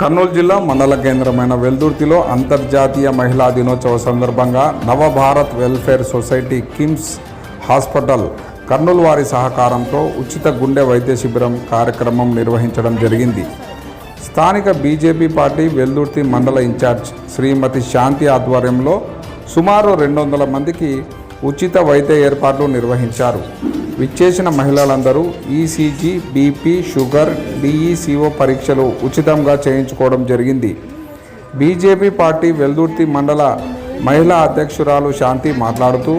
కర్నూలు జిల్లా మండల కేంద్రమైన వెల్దుర్తిలో అంతర్జాతీయ మహిళా దినోత్సవ సందర్భంగా Navabharat welfare society KIMS hospital Kurnool వారి సహకారంతో ఉచిత గుండె వైద్య శిబిరం కార్యక్రమం నిర్వహించడం జరిగింది. స్థానిక బీజేపీ పార్టీ వెల్దుర్తి మండల ఇన్ఛార్జ్ శ్రీమతి శాంతి ఆధ్వర్యంలో సుమారు రెండు వందల మందికి ఉచిత వైద్య ఏర్పాట్లు నిర్వహించారు. విచ్చేసిన మహిళలందరూ ఈసీజీ బీపీ షుగర్ డిఈసిఓ పరీక్షలు ఉచితంగా చేయించుకోవడం జరిగింది. బీజేపీ పార్టీ వెల్దుర్తి మండల మహిళా అధ్యక్షురాలు శాంతి మాట్లాడుతూ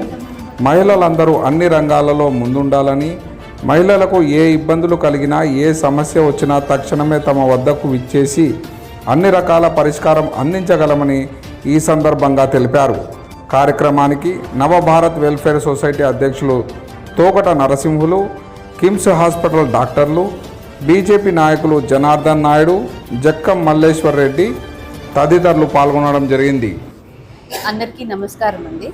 మహిళలందరూ అన్ని రంగాలలో ముందుండాలని మహిళలకు ఏ ఇబ్బందులు కలిగినా ఏ సమస్య వచ్చినా తక్షణమే తమ వద్దకు విచ్చేసి అన్ని రకాల పరిష్కారం అందించగలమని ఈ సందర్భంగా తెలిపారు. కార్యక్రమానికి నవభారత్ వెల్ఫేర్ సొసైటీ అధ్యక్షులు తోకట నరసింహులు కిమ్స్ హాస్పిటల్ డాక్టర్లు బీజేపీ నాయకులు జనార్దన్ నాయుడు జక్కం మల్లేశ్వర్ రెడ్డి తదితరులు పాల్గొనడం జరిగింది. అందరికీ నమస్కారం అండి.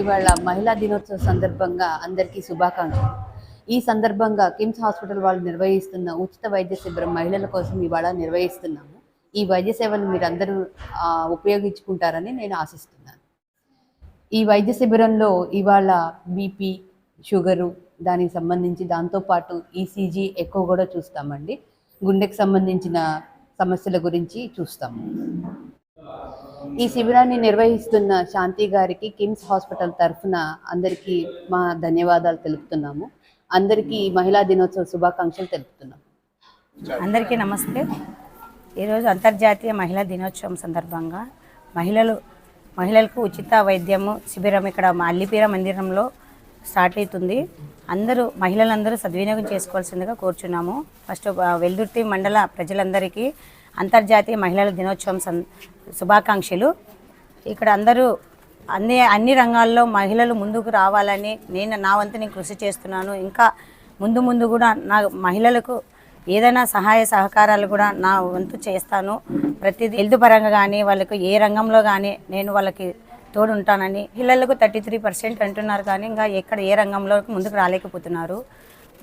ఇవాళ మహిళా దినోత్సవ సందర్భంగా అందరికీ శుభాకాంక్షలు. ఈ సందర్భంగా కిమ్స్ హాస్పిటల్ వాళ్ళు నిర్వహిస్తున్న ఉచిత వైద్య శిబిరం మహిళల కోసం ఇవాళ నిర్వహిస్తున్నాము. ఈ వైద్య సేవలు మీరు అందరూ ఉపయోగించుకుంటారని నేను ఆశిస్తున్నాను. ఈ వైద్య శిబిరంలో ఇవాళ బీపీ షుగరు దానికి సంబంధించి దాంతోపాటు ఈసీజీ ఎక్కువ కూడా చూస్తామండి. గుండెకు సంబంధించిన సమస్యల గురించి చూస్తాము ఈ శిబిరాన్ని నిర్వహిస్తున్న శాంతి గారికి కిమ్స్ హాస్పిటల్ తరఫున అందరికీ మా ధన్యవాదాలు తెలుపుతున్నాము. అందరికీ మహిళా దినోత్సవ శుభాకాంక్షలు తెలుపుతున్నాము అందరికీ నమస్తే. ఈరోజు అంతర్జాతీయ మహిళా దినోత్సవం సందర్భంగా మహిళలు మహిళలకు ఉచిత వైద్యము శిబిరం ఇక్కడ మా అల్లిపీర మందిరంలో స్టార్ట్ అవుతుంది. అందరూ మహిళలందరూ సద్వినియోగం చేసుకోవాల్సిందిగా కోరుచున్నాము. ఫస్ట్ వెల్దుర్తి మండల ప్రజలందరికీ అంతర్జాతీయ మహిళల దినోత్సవం సం శుభాకాంక్షలు. ఇక్కడ అందరూ అన్ని అన్ని రంగాల్లో మహిళలు ముందుకు రావాలని నేను నా వంతు నేను కృషి చేస్తున్నాను. ఇంకా ముందు ముందు కూడా నా మహిళలకు ఏదైనా సహాయ సహకారాలు కూడా నా వంతు చేస్తాను. ప్రతిదీ హెల్త్ పరంగా కానీ వాళ్ళకు ఏ రంగంలో కానీ నేను వాళ్ళకి తోడు ఉంటానని పిల్లలకు థర్టీ త్రీ పర్సెంట్ అంటున్నారు కానీ ఇంకా ఎక్కడ ఏ రంగంలో ముందుకు రాలేకపోతున్నారు.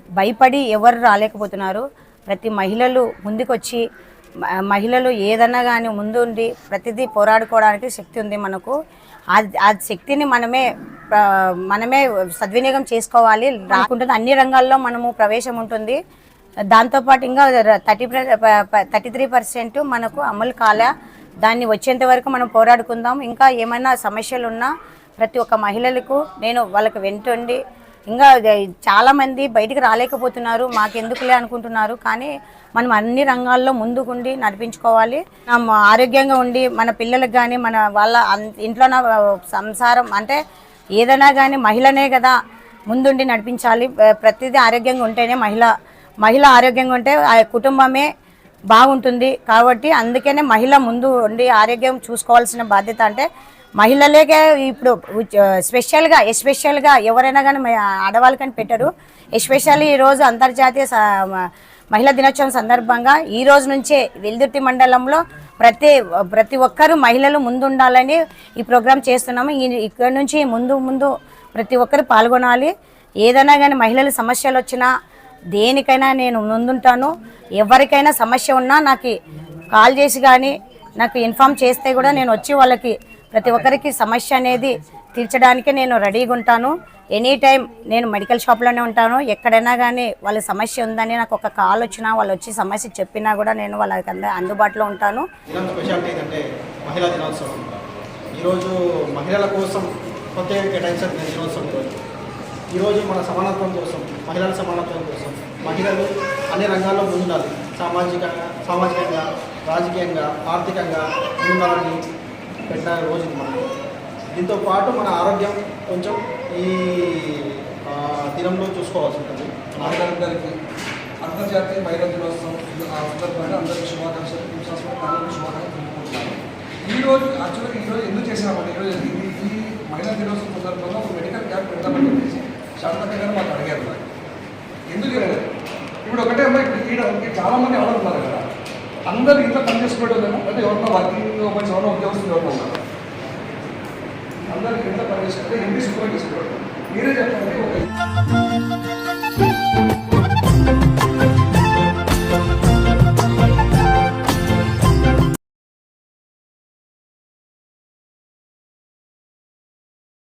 భయపడి ఎవరు రాలేకపోతున్నారు. ప్రతి మహిళలు ముందుకొచ్చి మహిళలు ఏదన్నా కానీ ముందుండి ప్రతిదీ పోరాడుకోవడానికి శక్తి ఉంది మనకు. ఆ శక్తిని మనమే మనమే సద్వినియోగం చేసుకోవాలి. రాకుంటుంది అన్ని రంగాల్లో మనము ప్రవేశం ఉంటుంది. దాంతోపాటు ఇంకా థర్టీ థర్టీ త్రీ పర్సెంట్ మనకు అమలు కాలే దాన్ని వచ్చేంత వరకు మనం పోరాడుకుందాం. ఇంకా ఏమైనా సమస్యలు ఉన్నా ప్రతి ఒక్క మహిళలకు నేను వాళ్ళకి వెంటుండి. ఇంకా చాలామంది బయటికి రాలేకపోతున్నారు. మాకెందుకులే అనుకుంటున్నారు. కానీ మనం అన్ని రంగాల్లో ముందుకుండి నడిపించుకోవాలి. ఆరోగ్యంగా ఉండి మన పిల్లలకు కానీ మన వాళ్ళ ఇంట్లో సంసారం అంటే ఏదైనా కానీ మహిళనే కదా ముందుండి నడిపించాలి. ప్రతిదీ ఆరోగ్యంగా ఉంటేనే మహిళ మహిళ ఆరోగ్యంగా ఉంటే ఆ కుటుంబమే బాగుంటుంది. కాబట్టి అందుకనే మహిళ ముందు ఉండి ఆరోగ్యం చూసుకోవాల్సిన బాధ్యత అంటే మహిళలేగా ఇప్పుడు స్పెషల్గా ఎస్పెషల్గా ఎవరైనా కానీ ఆడవాళ్ళు ఆడవాళ్ళకని పెట్టరు. ఎస్పెషల్లీ ఈరోజు అంతర్జాతీయ స- మహిళా దినోత్సవం సందర్భంగా ఈ రోజు నుంచే వెల్దుర్తి మండలంలో ప్రతి ప్రతి ఒక్కరూ మహిళలు ముందుండాలని ఈ ప్రోగ్రాం చేస్తున్నాము. ఈ- ఇక్కడ నుంచి ముందు ముందు ప్రతి ఒక్కరు పాల్గొనాలి. ఏదైనా కానీ మహిళలు సమస్యలు వచ్చినా దేనికైనా నేను ముందుంటాను. ఎవరికైనా సమస్య ఉన్నా నాకు కాల్ చేసి కానీ నాకు ఇన్ఫామ్ చేస్తే కూడా నేను వచ్చి వాళ్ళకి ప్రతి ఒక్కరికి సమస్య అనేది తీర్చడానికి నేను రెడీగా ఉంటాను. ఎనీ టైం నేను మెడికల్ షాప్లోనే ఉంటాను. ఎక్కడైనా కానీ వాళ్ళ సమస్య ఉందని నాకు ఒక కాల్ వచ్చినా వాళ్ళు వచ్చి సమస్య చెప్పినా కూడా నేను వాళ్ళకి అంద అందుబాటులో ఉంటాను. ఈరోజు మహిళల కోసం ప్రత్యేక దినోత్సవం ఈరోజు మన సమానత్వం కోసం మహిళల సమానత్వం కోసం మహిళలు అన్ని రంగాల్లో ముందుండాలి. సామాజికంగా సామాజికంగా రాజకీయంగా ఆర్థికంగా ముందుండాలని పెట్టిన రోజు మనం దీంతో పాటు మన ఆరోగ్యం కొంచెం ఈ దినంలో చూసుకోవాల్సి ఉంటుంది. మహిళలందరికీ అంతర్జాతీయ మహిళా దినోత్సవం ఆ సందర్భంగా అందరికీ శుభాకాంక్షలు అందరికీ శుభాకాంక్షలు ఈరోజు ఈ రోజు యాక్చువల్గా ఈ రోజు ఎందుకు చేసామంటే ఈరోజు ఈ మహిళా దినోత్సవం సందర్భంగా ఒక మెడికల్ క్యాంప్ పెడతామని చెప్పేసి శాంతమ్మ గారు మాకు అడిగారు ఎందుకు ఇప్పుడు ఒకటే అమ్మాయి ఈడ చాలామంది ఎవరు ఉన్నారు కదా. అందరు ఇంత పని చేసుకోవడం అంటే ఎవరన్నా వర్కింగ్ మంచి ఎవరన్నా ఉద్యోగస్తులు ఎవరినో ఉన్నారు. అందరికి ఇంత పని చేసుకుంటే ఇంగ్లీష్ కూడా చేసుకోవడం మీరే చెప్పండి ఒక